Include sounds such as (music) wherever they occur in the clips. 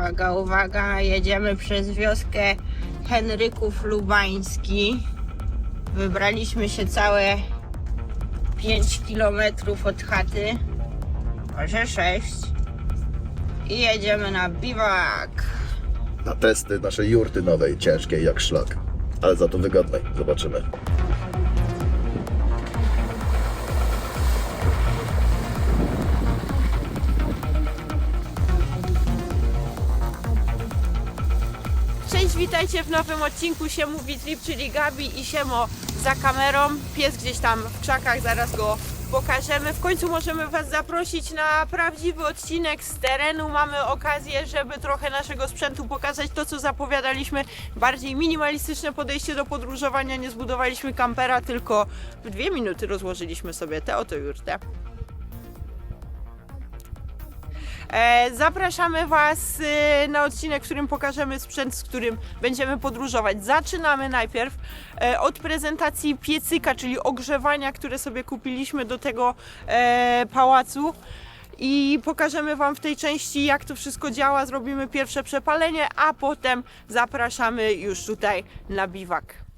Uwaga, uwaga, jedziemy przez wioskę Henryków Lubański. Wybraliśmy się całe 5 kilometrów od chaty, może 6. I jedziemy na biwak. Na testy naszej jurty nowej, ciężkiej jak szlak. Ale za to wygodnej. Zobaczymy. Witajcie w nowym odcinku Siemu Witlip, czyli Gabi i Siemo za kamerą. Pies gdzieś tam w krzakach, zaraz go pokażemy. W końcu możemy Was zaprosić na prawdziwy odcinek z terenu. Mamy okazję, żeby trochę naszego sprzętu pokazać to, co zapowiadaliśmy. Bardziej minimalistyczne podejście do podróżowania. Nie zbudowaliśmy kampera, tylko w dwie minuty rozłożyliśmy sobie tę oto jurtę. Zapraszamy Was e, na odcinek, w którym pokażemy sprzęt, z którym będziemy podróżować. Zaczynamy najpierw e, od prezentacji piecyka, czyli ogrzewania, które sobie kupiliśmy do tego e, pałacu. I pokażemy Wam w tej części, jak to wszystko działa. Zrobimy pierwsze przepalenie, a potem zapraszamy już tutaj na biwak.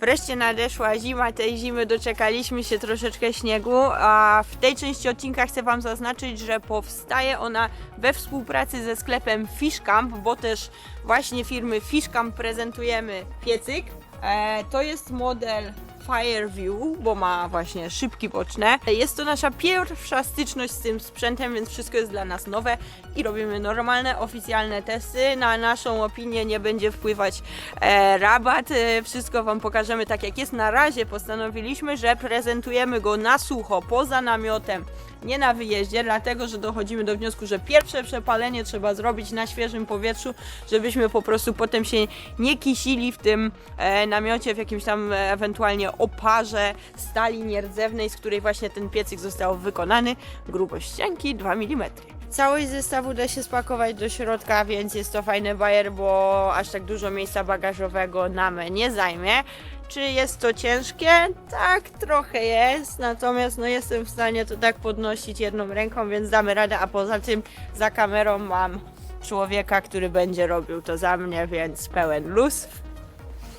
Wreszcie nadeszła zima, tej zimy doczekaliśmy się troszeczkę śniegu, a w tej części odcinka chcę Wam zaznaczyć, że powstaje ona we współpracy ze sklepem Fishcamp, bo też właśnie firmy Fishcamp prezentujemy piecyk. E, to jest model Fireview, bo ma właśnie szybki boczne. Jest to nasza pierwsza styczność z tym sprzętem, więc wszystko jest dla nas nowe i robimy normalne, oficjalne testy. Na naszą opinię nie będzie wpływać e, rabat. E, wszystko Wam pokażemy tak jak jest. Na razie postanowiliśmy, że prezentujemy go na sucho, poza namiotem, nie na wyjeździe, dlatego że dochodzimy do wniosku, że pierwsze przepalenie trzeba zrobić na świeżym powietrzu, żebyśmy po prostu potem się nie kisili w tym e, namiocie, w jakimś tam e, ewentualnie oparze stali nierdzewnej, z której właśnie ten piecyk został wykonany. Grubość ścianki 2 mm. Całość zestawu da się spakować do środka, więc jest to fajny bajer, bo aż tak dużo miejsca bagażowego nam nie zajmie. Czy jest to ciężkie? Tak, trochę jest, natomiast no jestem w stanie to tak podnosić jedną ręką, więc damy radę, a poza tym za kamerą mam człowieka, który będzie robił to za mnie, więc pełen luz.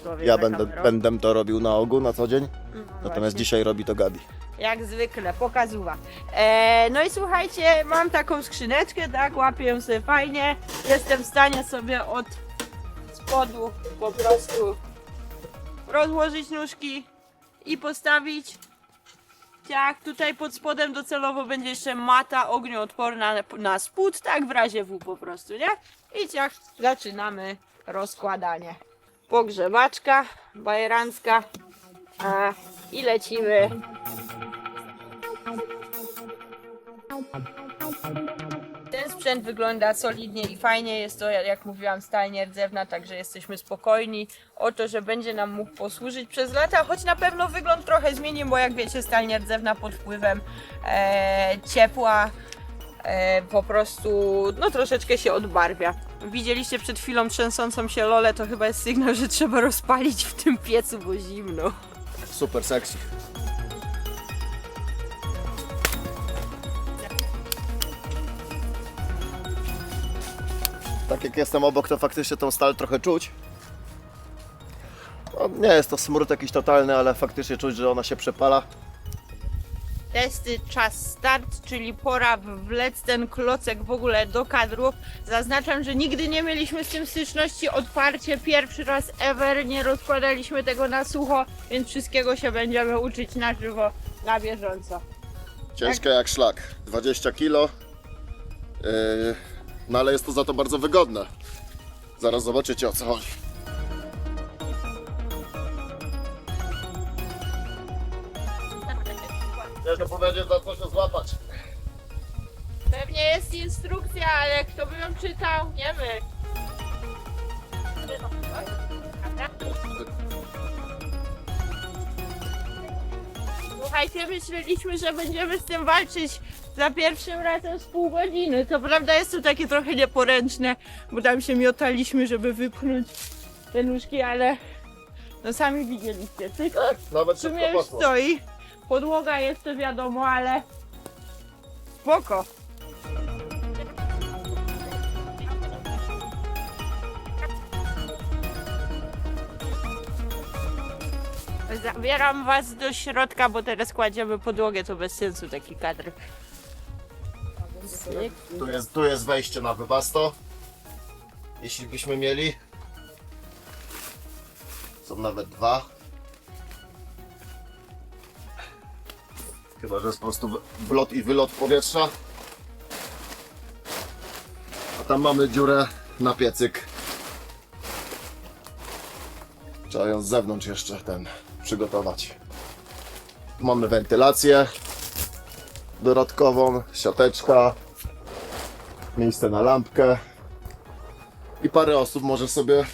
Człowiek Ja za będę, kamerą. będę to robił na ogół na co dzień. No Natomiast właśnie. dzisiaj robi to Gabi. Jak zwykle, pokazuwa. E, no i słuchajcie, mam taką skrzyneczkę, tak, łapię ją sobie fajnie. Jestem w stanie sobie od spodu po prostu rozłożyć nóżki i postawić. Tak, tutaj pod spodem docelowo będzie jeszcze mata ognioodporna na, na spód, tak w razie W po prostu, nie? I ciach, zaczynamy rozkładanie. Pogrzebaczka bajerancka i lecimy Ten sprzęt wygląda solidnie i fajnie. Jest to, jak mówiłam, stal nierdzewna, także jesteśmy spokojni o to, że będzie nam mógł posłużyć przez lata, choć na pewno wygląd trochę zmieni, bo jak wiecie, stal nierdzewna pod wpływem e, ciepła e, po prostu no troszeczkę się odbarwia. Widzieliście przed chwilą trzęsącą się lolę, to chyba jest sygnał, że trzeba rozpalić w tym piecu, bo zimno. Super sexy. Tak jak jestem obok, to faktycznie tą stal trochę czuć. No, nie jest to smród jakiś totalny, ale faktycznie czuć, że ona się przepala. Testy, czas start, czyli pora wlec ten klocek w ogóle do kadru. Zaznaczam, że nigdy nie mieliśmy z tym styczności. Odparcie pierwszy raz ever, nie rozkładaliśmy tego na sucho, więc wszystkiego się będziemy uczyć na żywo, na bieżąco. Ciężka jak szlak. 20 kg. Yy, no ale jest to za to bardzo wygodne. Zaraz zobaczycie o co chodzi. Ciężko powiedzieć za co się złapać. Pewnie jest instrukcja, ale kto by ją czytał, nie my. Słuchajcie, myśleliśmy, że będziemy z tym walczyć za pierwszym razem z pół godziny. To prawda jest to takie trochę nieporęczne, bo tam się miotaliśmy, żeby wypchnąć te nóżki, ale no sami widzieliście. Tylko Nawet w szybko sumie już poszło. stoi. Podłoga jeszcze wiadomo, ale spoko. Zabieram was do środka, bo teraz kładziemy podłogę, to bez sensu taki kadr. Tu jest, tu jest wejście na wybasto. Jeśli byśmy mieli. Są nawet dwa. Chyba, że jest po prostu wlot i wylot powietrza. A tam mamy dziurę na piecyk. Trzeba ją z zewnątrz jeszcze ten przygotować. Mamy wentylację dodatkową, siateczka, miejsce na lampkę i parę osób może sobie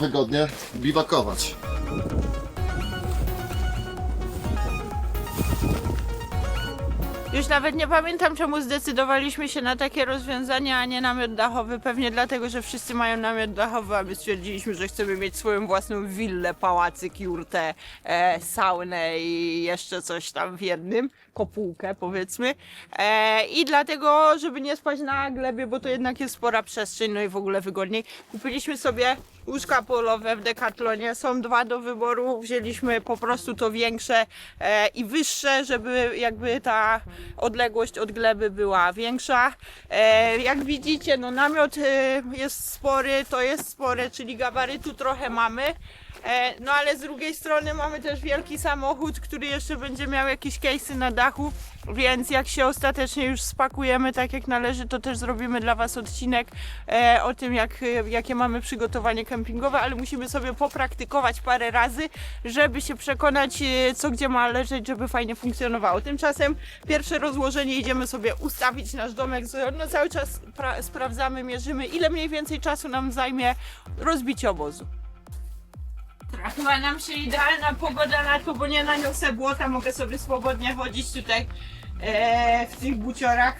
wygodnie biwakować. Już nawet nie pamiętam, czemu zdecydowaliśmy się na takie rozwiązanie, a nie namiot dachowy. Pewnie dlatego, że wszyscy mają namiot dachowy, a my stwierdziliśmy, że chcemy mieć swoją własną willę, pałacyk, jurtę, e, saunę i jeszcze coś tam w jednym, kopułkę powiedzmy. E, I dlatego, żeby nie spać na glebie, bo to jednak jest spora przestrzeń, no i w ogóle wygodniej, kupiliśmy sobie łóżka polowe w Decathlonie. Są dwa do wyboru. Wzięliśmy po prostu to większe e, i wyższe, żeby jakby ta odległość od gleby była większa. E, jak widzicie, no namiot e, jest spory, to jest spory, czyli gabarytu trochę mamy. E, No ale z drugiej strony mamy też wielki samochód, który jeszcze będzie miał jakieś case'y na dachu, więc jak się ostatecznie już spakujemy tak jak należy, to też zrobimy dla Was odcinek e, o tym, jak, e, jakie mamy przygotowanie kempingowe, ale musimy sobie popraktykować parę razy, żeby się przekonać, e, co gdzie ma leżeć, żeby fajnie funkcjonowało. Tymczasem pierwsze rozłożenie idziemy sobie ustawić nasz domek. No, cały czas pra- sprawdzamy, mierzymy, ile mniej więcej czasu nam zajmie rozbicie obozu. Trafiła nam się idealna pogoda na to, bo nie naniosę błota, mogę sobie swobodnie chodzić tutaj e, w tych buciorach.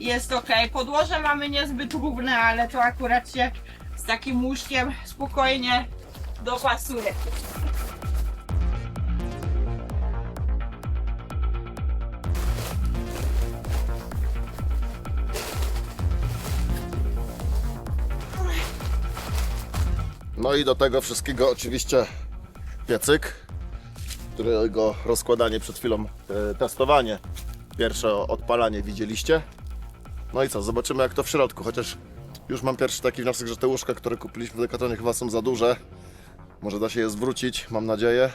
Jest ok. Podłoże mamy niezbyt równe, ale to akurat się z takim łóżkiem spokojnie dopasuje. No i do tego wszystkiego oczywiście piecyk, którego rozkładanie przed chwilą, e, testowanie, pierwsze odpalanie widzieliście. No i co, zobaczymy jak to w środku, chociaż już mam pierwszy taki wniosek, że te łóżka, które kupiliśmy w Decathlenie chyba są za duże. Może da się je zwrócić, mam nadzieję.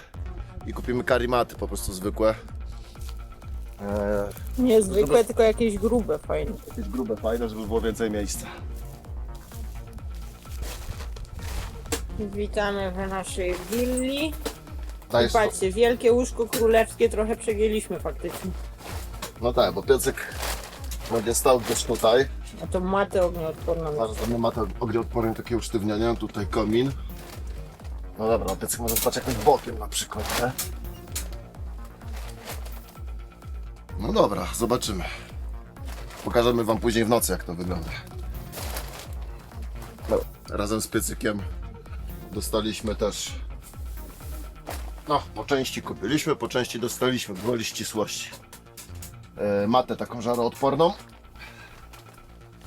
I kupimy karimaty po prostu zwykłe. Eee, Niezwykłe, tylko jakieś grube, fajne. jakieś grube, fajne, żeby było więcej miejsca. Witamy w naszej willi. To- Patrzcie, wielkie łóżko królewskie, trochę przegięliśmy faktycznie. No tak, bo piecyk będzie stał gdzieś tutaj. A to matę ognioodporną. Zaraz tam ma to ognioodporne takie usztywnianie, tutaj komin. No dobra, no piecyk może stać jakoś bokiem na przykład, nie? No dobra, zobaczymy. Pokażemy wam później w nocy jak to wygląda. No, razem z piecykiem dostaliśmy też no, po części kupiliśmy, po części dostaliśmy, gwoli ścisłości. E, matę taką żaroodporną.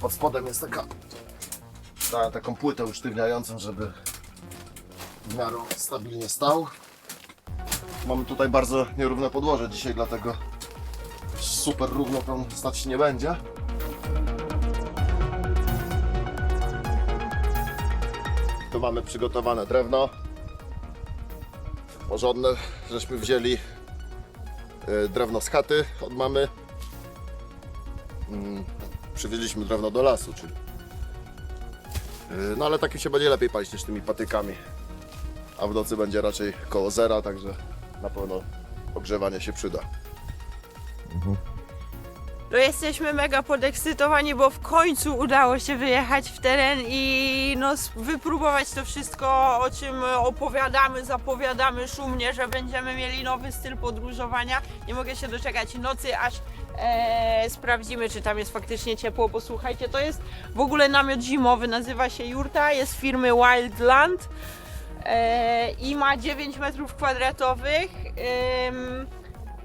Pod spodem jest taka Dałem taką płytę usztywniającą, żeby w miarę stabilnie stał. Mamy tutaj bardzo nierówne podłoże dzisiaj, dlatego super równo tam stać nie będzie. Tu mamy przygotowane drewno. Porządne, żeśmy wzięli e, drewno z chaty od mamy. Mm, Przywieźliśmy drewno do lasu, czyli Yy, No ale takim się będzie lepiej palić niż tymi patykami. A w nocy będzie raczej koło zera, także na pewno ogrzewanie się przyda. No jesteśmy mega podekscytowani, bo w końcu udało się wyjechać w teren i no, wypróbować to wszystko, o czym opowiadamy, zapowiadamy szumnie, że będziemy mieli nowy styl podróżowania. Nie mogę się doczekać nocy, aż e, sprawdzimy, czy tam jest faktycznie ciepło. Posłuchajcie, to jest w ogóle namiot zimowy, nazywa się Jurta, jest firmy Wildland e, i ma 9 metrów kwadratowych. Ym,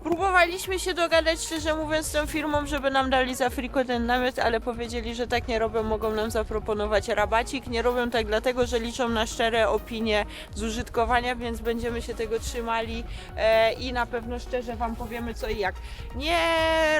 Próbowaliśmy się dogadać, szczerze mówiąc, z tą firmą, żeby nam dali za friko ten namiot, ale powiedzieli, że tak nie robią, mogą nam zaproponować rabacik. Nie robią tak dlatego, że liczą na szczere opinie z użytkowania, więc będziemy się tego trzymali e, i na pewno szczerze Wam powiemy co i jak. Nie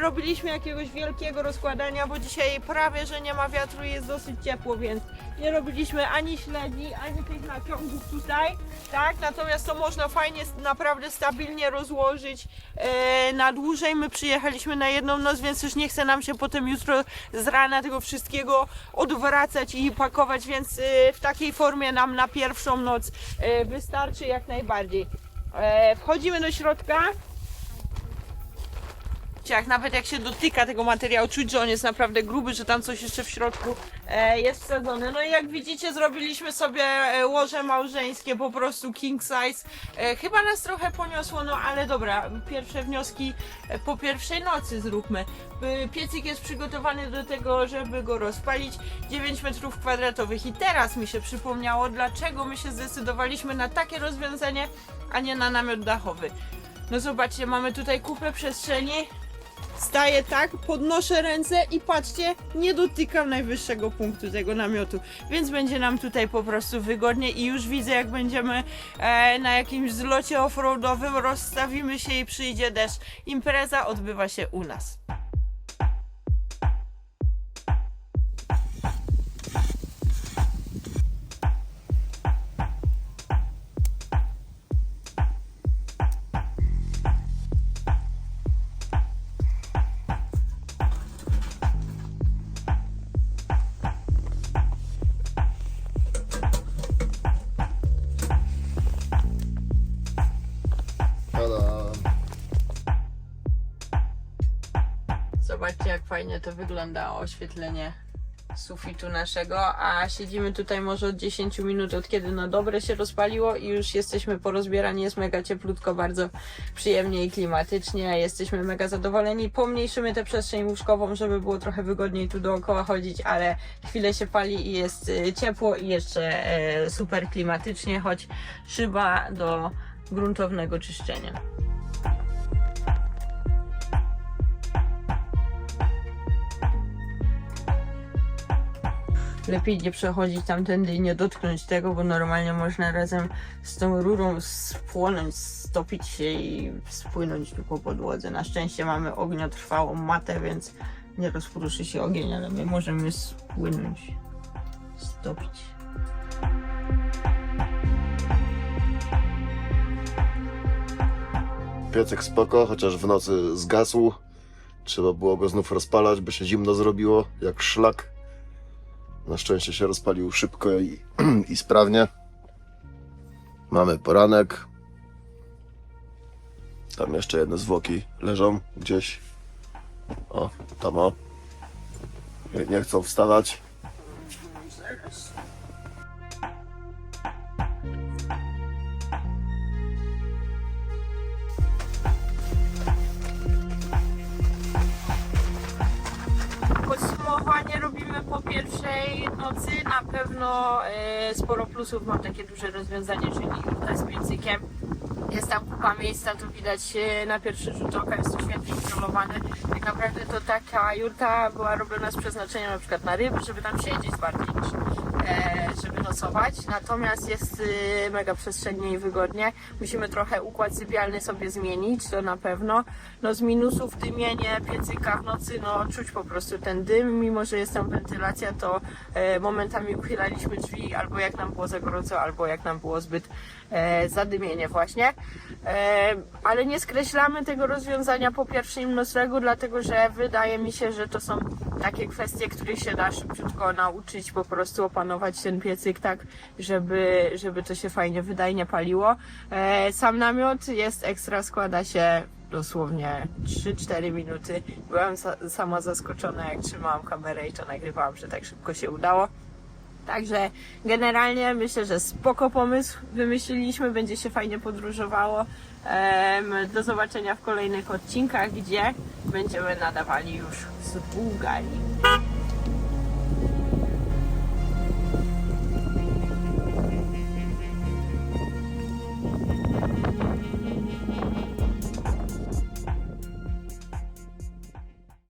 robiliśmy jakiegoś wielkiego rozkładania, bo dzisiaj prawie, że nie ma wiatru i jest dosyć ciepło, więc nie robiliśmy ani śledzi, ani tych naciągów tutaj, tak? Natomiast to można fajnie, naprawdę stabilnie rozłożyć e, na dłużej. My przyjechaliśmy na jedną noc, więc już nie chce nam się potem jutro z rana tego wszystkiego odwracać i pakować, więc e, w takiej formie nam na pierwszą noc e, wystarczy jak najbardziej. E, wchodzimy do środka. Nawet jak się dotyka tego materiału, czuć, że on jest naprawdę gruby, że tam coś jeszcze w środku e, jest wsadzone. No i jak widzicie, zrobiliśmy sobie e, łoże małżeńskie, po prostu king size. E, chyba nas trochę poniosło, no ale dobra, pierwsze wnioski po pierwszej nocy zróbmy. Piecyk jest przygotowany do tego, żeby go rozpalić 9 metrów kwadratowych i teraz mi się przypomniało, dlaczego my się zdecydowaliśmy na takie rozwiązanie, a nie na namiot dachowy. No zobaczcie, mamy tutaj kupę przestrzeni, Staję tak, podnoszę ręce i patrzcie, nie dotykam najwyższego punktu tego namiotu, więc będzie nam tutaj po prostu wygodnie i już widzę jak będziemy e, na jakimś zlocie offroadowym, rozstawimy się i przyjdzie deszcz. Impreza odbywa się u nas. Fajnie to wygląda oświetlenie sufitu naszego, a siedzimy tutaj może od 10 minut od kiedy no dobre się rozpaliło i już jesteśmy porozbierani, jest mega cieplutko, bardzo przyjemnie i klimatycznie, jesteśmy mega zadowoleni, pomniejszymy tę przestrzeń łóżkową, żeby było trochę wygodniej tu dookoła chodzić, ale chwilę się pali i jest y, ciepło i jeszcze e, super klimatycznie, choć szyba do gruntownego czyszczenia. Lepiej nie przechodzić tamtędy i nie dotknąć tego, bo normalnie można razem z tą rurą spłonąć, stopić się i spłynąć tu po podłodze. Na szczęście mamy ogniotrwałą matę, więc nie rozpruszy się ogień, ale my możemy spłynąć, stopić. Piecek spoko, chociaż w nocy zgasł. Trzeba było go znów rozpalać, by się zimno zrobiło, jak szlak. Na szczęście się rozpalił szybko i, (clears throat) i sprawnie. Mamy poranek. Tam jeszcze jedne zwłoki leżą gdzieś. O, tam o. Nie chcą wstawać. Po pierwszej nocy. Na pewno e, sporo plusów mam takie duże rozwiązanie, czyli jurta z piecykiem. Jest tam kupa miejsca, to widać e, na pierwszy rzut oka, jest to świetnie izolowane. Tak naprawdę to taka jurta była robiona z przeznaczeniem na przykład na ryby, żeby tam siedzieć bardziej niż e, nocować. Natomiast jest e, mega przestrzennie i wygodnie. Musimy trochę układ sypialny sobie zmienić, to na pewno. No z minusów dymienie piecyka w nocy, no czuć po prostu ten dym, mimo że jest tam wentylacja, to e, momentami uchylaliśmy drzwi albo jak nam było za gorąco, albo jak nam było zbyt zadymienie właśnie. E, ale nie skreślamy tego rozwiązania po pierwszym noclegu, dlatego że wydaje mi się, że to są takie kwestie, których się da szybciutko nauczyć, po prostu opanować ten piecyk tak, żeby, żeby to się fajnie, wydajnie paliło. E, sam namiot jest ekstra, składa się dosłownie 3-4 minuty. Byłam sa- sama zaskoczona, jak trzymałam kamerę i to nagrywałam, że tak szybko się udało. Także generalnie myślę, że spoko pomysł wymyśliliśmy, będzie się fajnie podróżowało. Do zobaczenia w kolejnych odcinkach, gdzie będziemy nadawali już z Bułgarii.